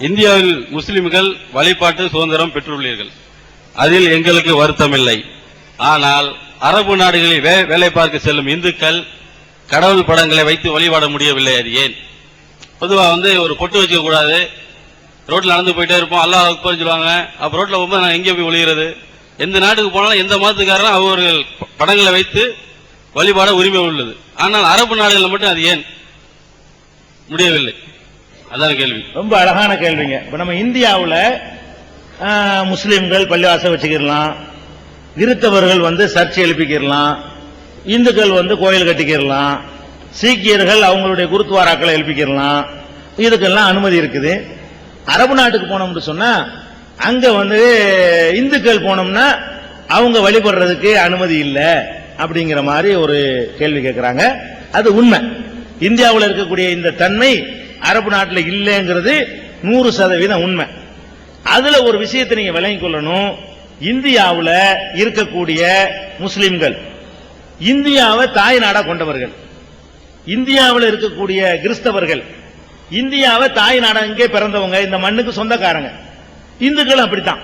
இந்தியாவில் முஸ்லிம்கள் வழிபாட்டு சுதந்திரம் பெற்றுள்ளீர்கள். அதில் எங்களுக்கு வருத்தமில்லை. ஆனால் அரபு நாடுகளில் வே- வேலை பார்க்க செல்லும் இந்துக்கள் கடவுள் படங்களை வைத்து வழிபாட முடியவில்லை அது ஏன்? பொதுவாக வந்து ஒரு பொட்டு வச்சுக்க கூடாது. ரோட்ல நடந்து போயிட்டே இருப்போம். அல்லாஹ் அக்பர் சொல்லுவாங்க. அப்போ ரோட்ல போகும்போது நான் எங்கே போய் ஒழிகிறது எந்த நாட்டுக்கு போனாலும் எந்த மதத்துக்காரரும் அவர்கள் படங்களை வைத்து வழிபாட உரிமை உள்ளது. ஆனால் அரபு நாடுகளில் மட்டும் அது ஏன்? முடியவில்லை. அதான் கேள்வி. ரொம்ப அழகான கேள்விங்க. இப்ப நம்ம இந்தியாவில் முஸ்லீம்கள் பள்ளிவாசம் வச்சுக்கிடலாம். கிறித்தவர்கள் வந்து சர்ச் எழுப்பிக்கிடலாம். இந்துக்கள் வந்து கோயில் கட்டிக்கிடலாம். சீக்கியர்கள் அவங்களுடைய குருத்வாராக்களை எழுப்பிக்கிடலாம். இதுக்கெல்லாம் அனுமதி இருக்குது. அரபு நாட்டுக்கு போனோம்னு சொன்னா அங்க வந்து இந்துக்கள் போனோம்னா அவங்க வழிபடுறதுக்கு அனுமதி இல்லை அப்படிங்கிற மாதிரி ஒரு கேள்வி கேட்கிறாங்க அது உண்மை. இந்தியாவில் இருக்கக்கூடிய இந்த தன்மை அரபு நாட்டில் இல்லைங்கிறது நூறு சதவீதம் உண்மை. அதுல ஒரு விஷயத்தை நீங்க விளங்கிக் கொள்ளணும். இந்தியாவில் இருக்கக்கூடிய முஸ்லிம்கள் இந்தியாவை தாய் நாடா கொண்டவர்கள் இந்தியாவில் இருக்கக்கூடிய கிறிஸ்தவர்கள் இந்தியாவை தாய் நாடா இங்கே பிறந்தவங்க இந்த மண்ணுக்கு சொந்தக்காரங்க. இந்துக்கள் அப்படித்தான்.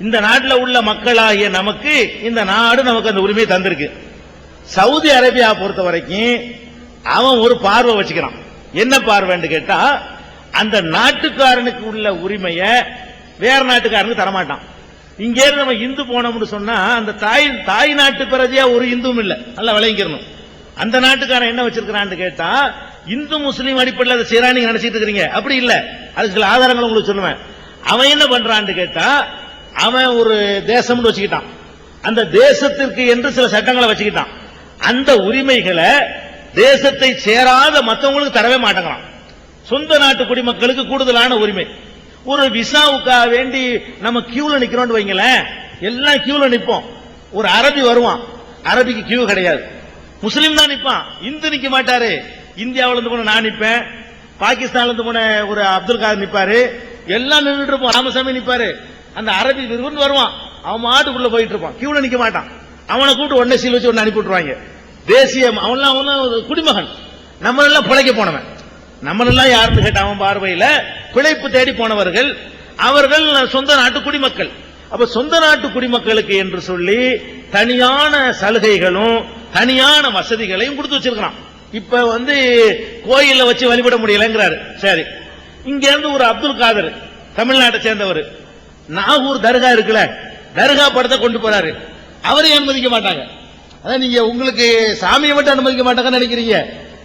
இந்த நாட்டில் உள்ள மக்களாகிய நமக்கு இந்த நாடு நமக்கு அந்த உரிமையை தந்திருக்கு. சவுதி அரேபியா பொறுத்த வரைக்கும் அவன் ஒரு பார்வை வச்சுக்கிறான். என்ன பார்வைன்னு கேட்டா அந்த நாட்டுக்காரனுக்கு உள்ள உரிமைய வேற நாட்டுக்காரனுக்கு தரமாட்டான். இங்கே நம்ம இந்து போனோம்னு சொன்னா அந்த தாய் தாய் நாட்டு பிரஜையா ஒரு இந்துவும் இல்ல. நல்லா விளங்கிக்கணும். அந்த நாட்டுக்காரன் என்ன வச்சிருக்கிறான்னு கேட்டா இந்து முஸ்லீம் அடிப்படையில் அதை செய்யறான்னு நீங்க நினைச்சிட்டு இருக்கிறீங்க. அப்படி இல்ல. அதுக்கு சில ஆதாரங்கள் உங்களுக்கு சொல்லுவேன். அவன் என்ன பண்றான்னு கேட்டா அவன் ஒரு தேசம்னு வச்சுக்கிட்டான். அந்த தேசத்திற்கு என்று சில சட்டங்களை வச்சுக்கிட்டான். அந்த உரிமைகளை தேசத்தை சேராத மற்றவங்களுக்கு தரவே மாட்டேங்கிறான். சொந்த நாட்டு குடிமக்களுக்கு கூடுதலான உரிமை. ஒரு விசாவுக்காக வேண்டி நம்ம கியூல நிக்கிறோம்னு வைங்களேன் எல்லாம் கியூல நிப்போம். ஒரு அரபி வருவான் அரபிக்கு கியூ கிடையாது. முஸ்லீம் தான் நிப்பான் இந்து நிக்க மாட்டாரு. இந்தியாவில இருந்து போன நான் நிப்பேன் பாகிஸ்தான்ல இருந்து போன ஒரு அப்துல் காதர் நிப்பாரு. எல்லாம் நின்றுட்டு இருப்போம் ராமசாமி நிப்பாரு. அந்த அரபி விரும்பு வருவான். அவன் மாட்டுக்குள்ள போயிட்டு இருப்பான் கியூல நிக்க மாட்டான். அவனை கூப்பிட்டு ஒன்னே சீல் வச்சு ஒன்னு அனுப்பி விட்டுருவாங்க தேசிய அவன்லாம் அவன்லாம் குடிமகன். நம்ம எல்லாம் பிழைக்க போனவன். நம்மளெல்லாம் யாருன்னு கேட்ட அவன் பார்வையில பிழைப்பு தேடி போனவர்கள். அவர்கள் சொந்த நாட்டு குடிமக்கள். அப்ப சொந்த நாட்டு குடிமக்களுக்கு என்று சொல்லி தனியான சலுகைகளும் தனியான வசதிகளையும் கொடுத்து வச்சிருக்கான் இப்ப வந்து கோயில வச்சு வழிபட முடியலங்கிறாரு. சரி. இங்க இருந்து ஒரு அப்துல் காதர் தமிழ்நாட்டை சேர்ந்தவர். நாகூர் தர்கா இருக்குல்ல தர்கா படத்தை கொண்டு போறாரு. அவரையும் அனுமதிக்க மாட்டாங்க. அதான் நீங்க உங்களுக்கு சாமியை மட்டும் அனுமதிக்க மாட்டாங்கன்னு நினைக்கிறீங்க.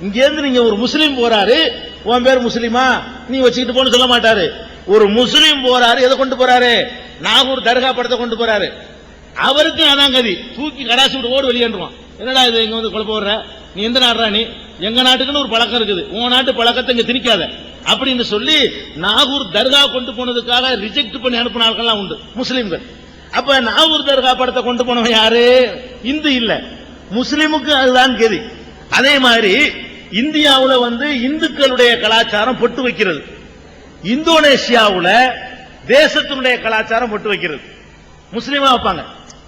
இங்க இருந்து நீங்க ஒரு முஸ்லீம் போறாரு உன் பேர் முஸ்லீமா? நீ வச்சுக்கிட்டு போன்னு சொல்ல மாட்டாரு. ஒரு முஸ்லீம் போறாரு எதை கொண்டு போறாரு? நாகூர் தர்கா படத்தை கொண்டு போறாரு. அவருக்கு அதான் கதி. தூக்கி கடாசி விட்டு ஓடு வெளியேண்டுவான் என்னடா இது இங்க வந்து குழப்ப போடுற நீ எந்த நாடுறா நீ? எங்க நாட்டுக்குன்னு ஒரு பழக்கம் இருக்குது. உன் நாட்டு பழக்கத்தை இங்க திணிக்காத. அப்படின்னு சொல்லி நாகூர் தர்கா கொண்டு போனதுக்காக ரிஜெக்ட் பண்ணி அனுப்பின ஆட்கள்லாம் உண்டு. முஸ்லீம்கள். அப்ப நாகூர் தர்கா படத்தை கொண்டு போனவன் யாரு? இந்து இல்ல. முஸ்லிமுக்கு அதுதான் கதி. அதே மாதிரி இந்தியாவில் வந்து இந்துக்களுடைய கலாச்சாரம் பொட்டு வைக்கிறது. இந்தோனேஷியாவில் தேசத்தினுடைய கலாச்சாரம் பொட்டு வைக்கிறது. முஸ்லீமா வைப்பாங்க.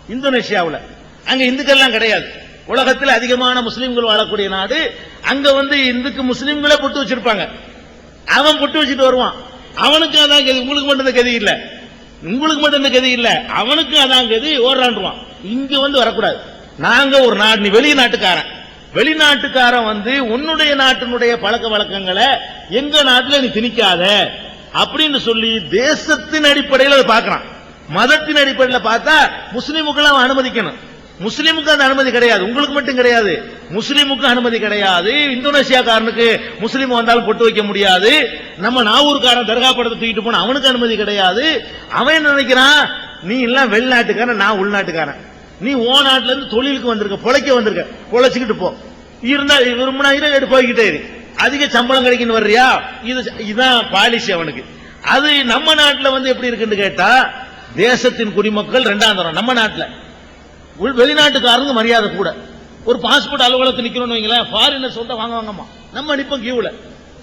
இந்தோனேஷியாவில். அங்க இந்துக்கள்லாம் கிடையாது. உலகத்தில் அதிகமான முஸ்லீம்கள் வாழக்கூடிய நாடு அங்க வந்து இந்துக்கு முஸ்லீம்களே பொட்டு வச்சிருப்பாங்க. அவன் பொட்டு வச்சுட்டு வருவான். அவனுக்கு அதான் உங்களுக்கு மட்டும் கதி இல்லை. உங்களுக்கு மட்டும் கதி இல்லை. அவனுக்கு அதான் கதி. ஓடுறான்டுவான் இங்க வந்து வரக்கூடாது. நாங்க ஒரு நாடு நீ வெளிநாட்டுக்காரன். வெளிநாட்டுக்காரன் வந்து உன்னுடைய நாட்டினுடைய பழக்க வழக்கங்களை எங்க நாட்டில் நீ திணிக்காத அப்படின்னு சொல்லி தேசத்தின் அடிப்படையில் அதை பார்க்கறான். மதத்தின் அடிப்படையில் பார்த்தா முஸ்லீமுக்கெல்லாம் அவன் அனுமதிக்கணும். முஸ்லீமுக்கு அந்த அனுமதி கிடையாது. உங்களுக்கு மட்டும் கிடையாது. முஸ்லீமுக்கு அனுமதி கிடையாது. இந்தோனேஷியாக்காரனுக்கு முஸ்லீம் வந்தாலும் பொட்டு வைக்க முடியாது. நம்ம நாவூர்காரன் தர்கா படத்தை தூக்கிட்டு போன அவனுக்கு அனுமதி கிடையாது. அவன் என்ன நினைக்கிறான்? நீ எல்லாம் வெளிநாட்டுக்காரன் நான் உள்நாட்டுக்காரன். நீ ஓ நாட்டுல இருந்து தொழிலுக்கு வந்திருக்க பொழைக்க வந்திருக்க பொழைச்சுக்கிட்டு போ. இருந்தா விரும்பினா இரு, எடுத்து போய்கிட்டே இரு. அதிக சம்பளம் கிடைக்குன்னு வர்றியா? இது இதுதான் பாலிசி அவனுக்கு. அது நம்ம நாட்டுல வந்து எப்படி இருக்குன்னு கேட்டா தேசத்தின் குடிமக்கள் ரெண்டாம் தரம் நம்ம நாட்டுல. உள் வெளிநாட்டுக்காரங்க மரியாதை கூட. ஒரு பாஸ்போர்ட் அலுவலகத்தில் நிக்கிறோம்னு வைங்களேன் ஃபாரினர் வந்து வாங்க வாங்கம்மா நம்ம நிப்போம் கியூல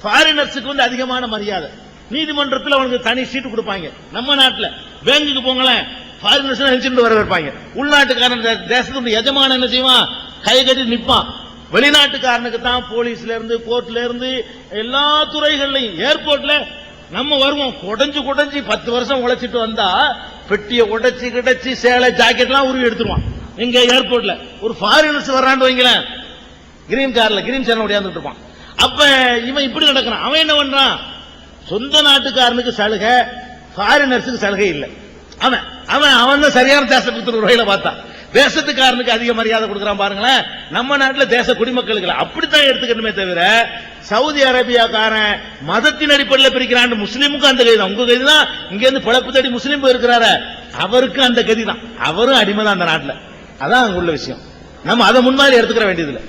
ஃபாரினர்ஸுக்கு வந்து அதிகமான மரியாதை. நீதிமன்றத்தில் அவனுக்கு தனி சீட்டு கொடுப்பாங்க. நம்ம நாட்டுல. பேங்குக்கு போங்களேன் ஃபாரினர்ஸ் நினைச்சுட்டு வர வைப்பாங்க. உள்நாட்டுக்காரன் தே- தேசத்துடைய எஜமான என்ன செய்வான்? கை கட்டி நிப்பான். வெளிநாட்டுக்காரனுக்கு தான் போலீஸ்ல இருந்து போர்ட்ல இருந்து எல்லா துறைகள்லையும் ஏர்போர்ட்ல நம்ம வருவோம். குடைஞ்சு குடைஞ்சு பத்து வருஷம் உழைச்சிட்டு வந்தா பெட்டியை உடைச்சு கிடச்சி சேலை ஜாக்கெட்லாம் உருவி எடுத்துருவான். இங்க ஏர்போர்ட்ல. ஒரு ஃபாரினர்ஸ் வர்றான்னு வைங்களேன். கிரீன் கார்ல கிரீன் சேனல் உடையாந்துட்டு இருப்பான். அப்ப இவன் இப்படி நடக்கிறான். அவன் என்ன பண்றான்? சொந்த நாட்டுக்காரனுக்கு சலுகை ஃபாரினர்ஸுக்கு சலுகை இல்லை. அவன் அவன் அவன் தான் சரியான தேசபக்தர் ஒரு வகையில பார்த்தான் தேசத்துக்காரனுக்கு அதிக மரியாதை கொடுக்குறான் பாருங்களேன். நம்ம நாட்டில் தேச குடிமக்களுக்கு அப்படித்தான் எடுத்துக்கணுமே தவிர சவுதி அரேபியாக்காரன் மதத்தின் அடிப்படையில் பிரிக்கிறான். முஸ்லீமுக்கும் அந்த கதி தான் உங்க கதி தான் இங்க இருந்து பிழப்பு தேடி முஸ்லீம் போயிருக்கிறாரு. அவருக்கு அந்த கதி தான் அவரும் அடிமை தான் அந்த நாட்டில். அதான் அங்குள்ள விஷயம். நம்ம அதை முன்மாதிரி எடுத்துக்கிற வேண்டியதில்லை.